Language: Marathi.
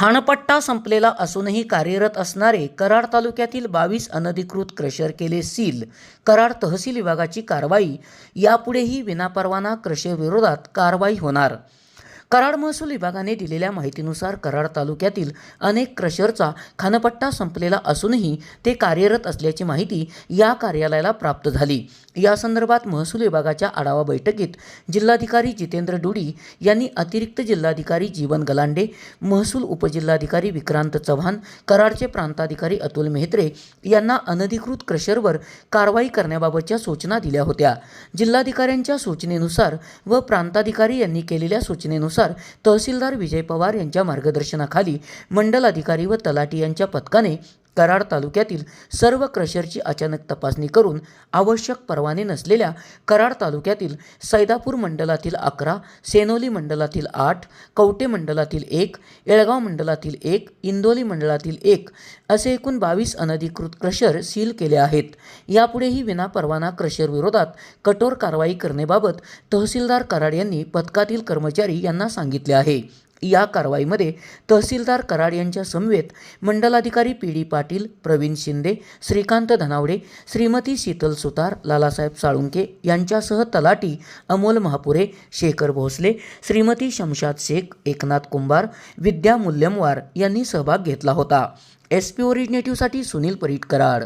खाणपट्टा संपलेला असूनही कार्यरत असणारे कराड तालुक्यातील बावीस अनधिकृत क्रशर केले सील. कराड तहसील विभागाची कारवाई. यापुढेही विनापरवाना क्रशरविरोधात कारवाई होणार. कराड महसूल विभागाने दिलेल्या माहितीनुसार कराड तालुक्यातील अनेक क्रशरचा खानपट्टा संपलेला असूनही ते कार्यरत असल्याची माहिती या कार्यालयाला प्राप्त झाली. या संदर्भात महसूल विभागाच्या आढावा बैठकीत जिल्हाधिकारी जितेंद्र डुडी यांनी अतिरिक्त जिल्हाधिकारी जीवन गलांडे महसूल उपजिल्हाधिकारी विक्रांत चव्हाण कराडचे प्रांताधिकारी अतुल मेहत्रे यांना अनधिकृत क्रशरवर कारवाई करण्याबाबतच्या सूचना दिल्या होत्या. जिल्हाधिकाऱ्यांच्या सूचनेनुसार व प्रांताधिकारी यांनी केलेल्या सूचनेनुसार तहसीलदार विजय पवार यांच्या मार्गदर्शनाखाली मंडल अधिकारी व तलाठी यांच्या पथकाने कराड तालुक्यातील सर्व क्रशरची अचानक तपासणी करून आवश्यक परवाने नसलेल्या कराड तालुक्यातील सैदापूर मंडलातील अकरा सेनोली मंडलातील आठ कवटे मंडलातील एक येळगाव मंडलातील एक इंदोली मंडळातील एक असे एकूण बावीस अनधिकृत क्रशर सील केले आहेत. यापुढेही विनापरवाना क्रशरविरोधात कठोर कारवाई करण्याबाबत तहसीलदार कराड यांनी पथकातील कर्मचारी यांना सांगितले आहे. या कारवाईमध्ये तहसीलदार कराड यांच्या समवेत मंडलाधिकारी पी डी पाटील प्रवीण शिंदे श्रीकांत धनावडे श्रीमती शीतल सुतार लालासाहेब साळुंके यांच्यासह तलाटी अमोल महापुरे शेखर भोसले श्रीमती शमशाद शेख एकनाथ कुंभार विद्या मूल्यमवार यांनी सहभाग घेतला होता. एस पी ओरिजिनेटिव्हसाठी सुनील परीट कराड.